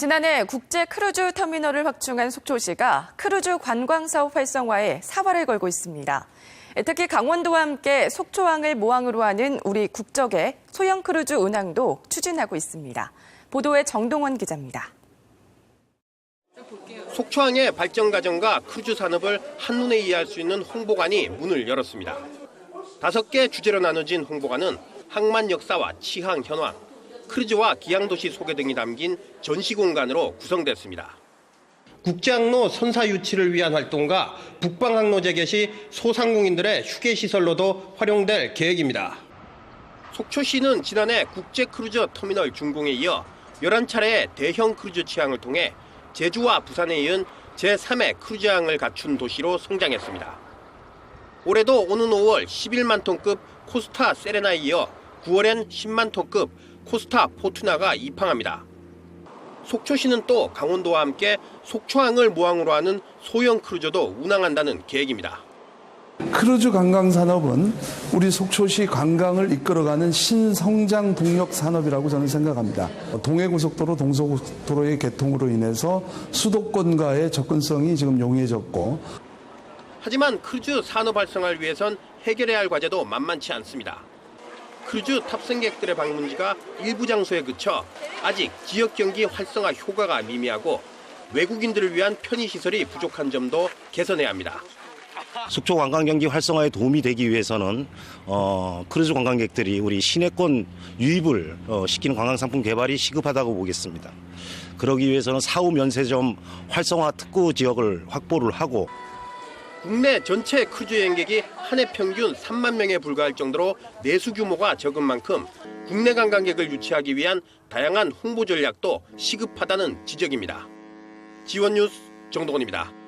지난해 국제 크루즈 터미널을 확충한 속초시가 크루즈 관광 사업 활성화에 사활을 걸고 있습니다. 특히 강원도와 함께 속초항을 모항으로 하는 우리 국적의 소형 크루즈 운항도 추진하고 있습니다. 보도에 정동원 기자입니다. 속초항의 발전 과정과 크루즈 산업을 한눈에 이해할 수 있는 홍보관이 문을 열었습니다. 다섯 개 주제로 나눠진 홍보관은 항만 역사와 치항 현황, 크루즈와 기항도시 소개 등이 담긴 전시 공간으로 구성됐습니다. 국제항로 선사 유치를 위한 활동과 북방항로 재개 시 소상공인들의 휴게 시설로도 활용될 계획입니다. 속초시는 지난해 국제 크루즈 터미널 준공에 이어 11차례의 대형 크루즈 취항을 통해 제주와 부산에 이은 제3의 크루즈항을 갖춘 도시로 성장했습니다. 올해도 오는 5월 11만 톤급 코스타 세레나에 이어 9월엔 10만 톤급 코스타 포투나가 입항합니다. 속초시는 또 강원도와 함께 속초항을 모항으로 하는 소형 크루즈도 운항한다는 계획입니다. 크루즈 관광 산업은 우리 속초시 관광을 이끌어가는 신성장 동력 산업이라고 저는 생각합니다. 동해고속도로, 동서고속도로의 개통으로 인해서 수도권과의 접근성이 지금 용이해졌고 하지만 크루즈 산업 활성화를 위해선 해결해야 할 과제도 만만치 않습니다. 크루즈 탑승객들의 방문지가 일부 장소에 그쳐 아직 지역 경기 활성화 효과가 미미하고 외국인들을 위한 편의시설이 부족한 점도 개선해야 합니다. 속초 관광 경기 활성화에 도움이 되기 위해서는 어, 크루즈 관광객들이 우리 시내권 유입을 어, 시키는 관광 상품 개발이 시급하다고 보겠습니다. 그러기 위해서는 사후 면세점 활성화 특구 지역을 확보를 하고 국내 전체 크루즈 여행객이 한 해 평균 3만 명에 불과할 정도로 내수 규모가 적은 만큼 국내 관광객을 유치하기 위한 다양한 홍보 전략도 시급하다는 지적입니다. 지원 뉴스 정동원입니다.